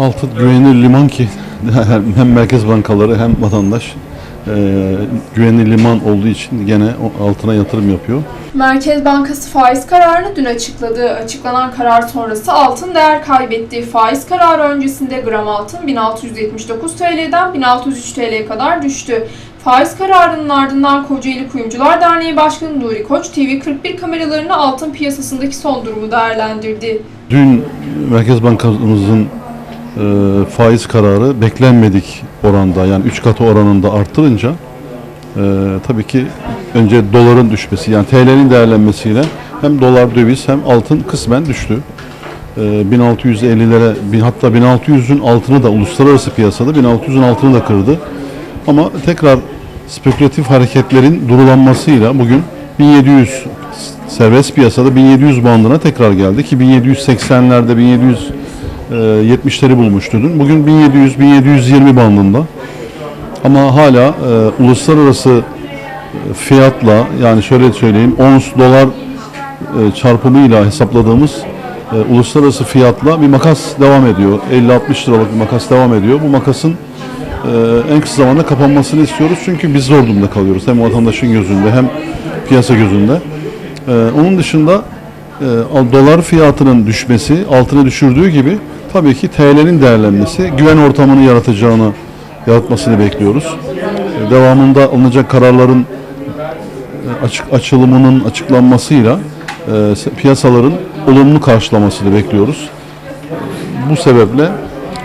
Altın güvenilir liman ki hem merkez bankaları hem vatandaş e, güvenilir liman olduğu için gene altına yatırım yapıyor. Merkez Bankası faiz kararını dün açıkladı. Açıklanan karar sonrası altın değer kaybetti. Faiz kararı öncesinde gram altın 1679 TL'den 1603 TL'ye kadar düştü. Faiz kararının ardından Kocaeli Kuyumcular Derneği Başkanı Nuri Koç TV41 kameralarına altın piyasasındaki son durumu değerlendirdi. Dün Merkez Bankamızın e, faiz kararı beklenmedik oranda yani 3 katı oranında arttırınca e, tabii ki önce doların düşmesi yani TL'nin değerlenmesiyle hem dolar döviz hem altın kısmen düştü. E, 1650'lere bin- hatta 1600'ün altını da uluslararası piyasada 1600'ün altını da kırdı. Ama tekrar spekülatif hareketlerin durulanmasıyla bugün 1700 serbest piyasada 1700 bandına tekrar geldi ki 1780'lerde 1770'leri bulmuştu dün. Bugün 1700-1720 bandında. Ama hala e, uluslararası e, fiyatla yani şöyle söyleyeyim ons dolar e, çarpımıyla hesapladığımız e, uluslararası fiyatla bir makas devam ediyor. 50-60 liralık bir makas devam ediyor. Bu makasın e, en kısa zamanda kapanmasını istiyoruz. Çünkü biz zor durumda kalıyoruz. Hem vatandaşın gözünde hem piyasa gözünde. E, onun dışında e, dolar fiyatının düşmesi, altına düşürdüğü gibi tabii ki TL'nin değerlenmesi, güven ortamını yaratacağını yaratmasını bekliyoruz. E, devamında alınacak kararların e, açık açılımının açıklanmasıyla e, piyasaların olumlu karşılamasını bekliyoruz. Bu sebeple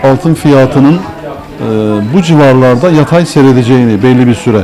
altın fiyatının e, bu civarlarda yatay seyredeceğini belli bir süre